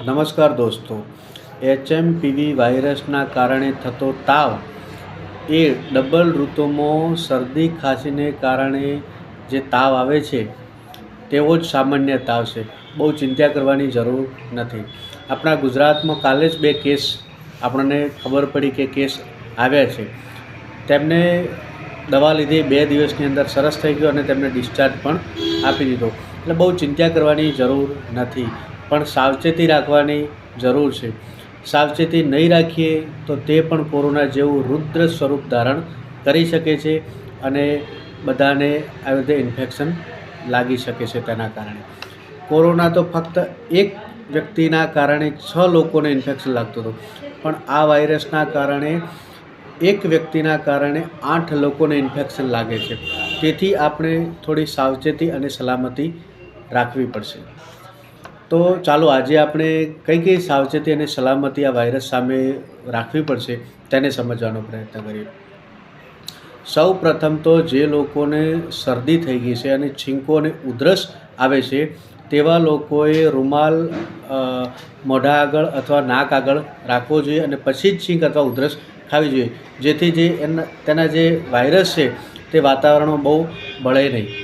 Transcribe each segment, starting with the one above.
નમસ્કાર દોસ્તો. એચએમપીવી વાયરસના કારણે થતો તાવ એ ડબલ ઋતુમાં શરદી ખાંસીને કારણે જે તાવ આવે છે, તેવો જ સામાન્ય તાવ છે. બહુ ચિંતા કરવાની જરૂર નથી. આપણા ગુજરાતમાં કાલે જ બે કેસ આપણને ખબર પડી કે કેસ આવ્યા છે. તેમને દવા લીધી, બે દિવસની અંદર સરસ થઈ ગયો અને તેમને ડિસ્ચાર્જ પણ આપી દીધો. એટલે બહુ ચિંતા કરવાની જરૂર નથી. પણ સાવચેતી રાખવાની જરૂર છે. સાવચેતી નહીં રાખીએ તો તે પણ કોરોના જેવું રુદ્ર સ્વરૂપ ધારણ કરી શકે છે અને બધાને આવી રીતે ઇન્ફેક્શન લાગી શકે છે તેના કારણે. કોરોના તો ફક્ત એક વ્યક્તિના કારણે છ લોકોને ઇન્ફેક્શન લાગતું હતું. પણ આ વાયરસના કારણે એક વ્યક્તિના કારણે આઠ લોકોને ઇન્ફેક્શન લાગે છે. તેથી આપણે થોડી સાવચેતી અને સલામતી રાખવી પડશે. તો ચાલો આજે આપણે કઈ કઈ સાવચેતી અને સલામતી આ વાયરસ સામે રાખવી પડશે તેને સમજવાનો પ્રયત્ન કરીએ. સૌ પ્રથમ તો જે લોકોને શરદી થઈ ગઈ છે અને છીંકો અને ઉધરસ આવે છે, તેવા લોકોએ રૂમાલ મોઢા આગળ અથવા નાક આગળ રાખવો જોઈએ અને પછી જ છીંક અથવા ઉધરસ ખાવી જોઈએ, જેથી જે એના, તેના જે વાયરસ છે તે વાતાવરણમાં બહુ ભળે નહીં.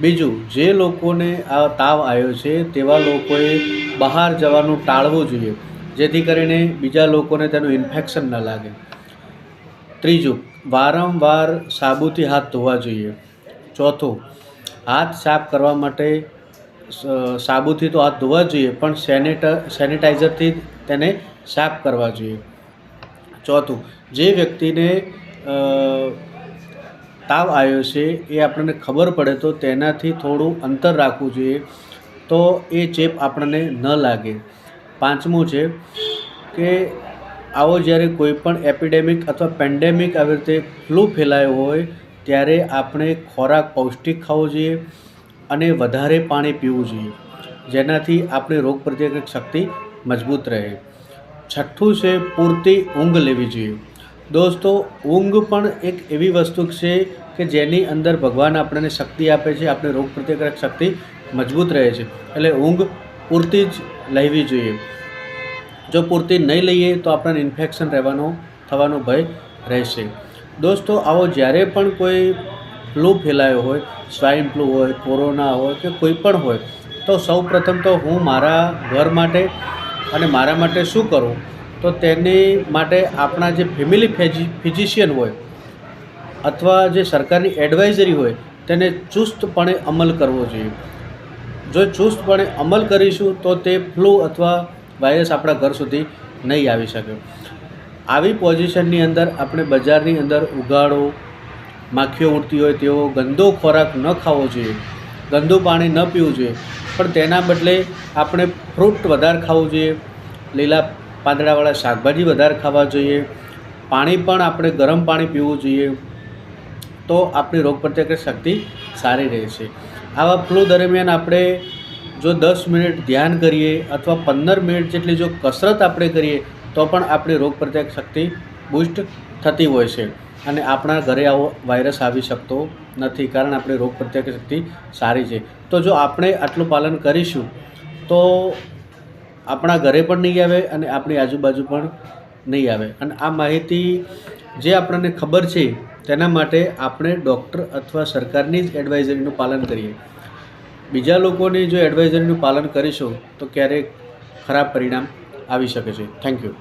બીજું, જે લોકોને આ તાવ આવ્યો છે, તેવા લોકોએ બહાર જવાનું ટાળવું જોઈએ, જેથી કરીને બીજા લોકોને તેનું ઇન્ફેક્શન ન લાગે. ત્રીજું, વારંવાર સાબુથી હાથ ધોવા જોઈએ. ચોથું, હાથ સાફ કરવા માટે સાબુથી તો હાથ ધોવા જોઈએ, પણ સેનેટ, સેનિટાઈઝરથી તેને સાફ કરવા જોઈએ. ચોથું, જે વ્યક્તિને તાવ આવ્યો છે એ આપણને ખબર પડે તો તેનાથી થોડું અંતર રાખવું જોઈએ. તો એ ચેપ આપણને ન લાગે. પાંચમું છે કે આવો જ્યારે કોઈ પણ એપિડેમિક અથવા પેન્ડેમિક આવી રીતે ફ્લૂ ફેલાયો હોય ત્યારે આપણે ખોરાક પૌષ્ટિક ખાવો જોઈએ અને વધારે પાણી પીવું જોઈએ. જેનાથી આપણી રોગ પ્રતિકારક શક્તિ મજબૂત રહે. છઠ્ઠું છે પૂરતી ઊંઘ લેવી જોઈએ. દોસ્તો, ઊંઘ પણ એક એવી વસ્તુ છે કે જેની અંદર ભગવાન આપણને શક્તિ આપે છે આપણે રોગ પ્રતિકારક શક્તિ મજબૂત રહે છે. એટલે ઊંઘ પૂરતી જ લેવી જોઈએ. જો પૂરતી નહીં લઈએ તો આપણને ઇન્ફેક્શન રહેવાનો, થવાનો ભય રહેશે. દોસ્તો, આવો જ્યારે પણ કોઈ ફ્લૂ ફેલાયો હોય સ્વાઇન ફ્લૂ હોય કોરોના હોય કે કોઈ પણ હોય, તો સૌ પ્રથમ તો હું મારા ઘર માટે અને મારા માટે શું કરું? તો તેની માટે આપણા જે ફેમિલી ફેજી ફિઝિશિયન હોય અથવા જે સરકારની એડવાઇઝરી હોય, તેને ચુસ્તપણે અમલ કરવો જોઈએ. જો ચુસ્તપણે અમલ કરીશું, તો તે ફ્લૂ અથવા વાયરસ આપણા ઘર સુધી નહીં આવી શકે. આવી પોઝિશનની અંદર આપણે બજારની અંદર ઉગાડો, માખીઓ ઉડતી હોય તેવો ગંદો ખોરાક ન ખાવો જોઈએ, ગંદુ પાણી ન પીવું જોઈએ. પણ તેના બદલે આપણે ફ્રૂટ વધારે ખાવું જોઈએ, લીલા પાંદડાવાળા શાકભાજી વધારે ખાવા જોઈએ, પાણી પણ આપણે ગરમ પાણી પીવું જોઈએ. તો આપણી રોગ પ્રતિકારક શક્તિ સારી રહેશે આવા ફ્લૂ દરમિયાન આપણે જો દસ મિનિટ ધ્યાન કરીએ અથવા પંદર મિનિટ જેટલી જો કસરત આપણે કરીએ, તો પણ આપણી રોગ પ્રતિકારક શક્તિ બુસ્ટ થતી હોય છે અને આપણા ઘરે આવો વાયરસ આવી શકતો નથી કારણ આપણી રોગ પ્રતિકારક શક્તિ સારી છે. તો જો આપણે આટલું પાલન કરીશું, તો આપણા ઘરે પણ નહીં આવે અને આપણી આજુબાજુ પણ નહીં આવે. અને આ માહિતી જે આપણને ખબર છે તેના માટે આપણે ડૉક્ટર અથવા સરકારની જ એડવાઇઝરીનું પાલન કરીએ. બીજા લોકોની જો એડવાઇઝરીનું પાલન કરીશું, તો ક્યારેક ખરાબ પરિણામ આવી શકે છે. Thank you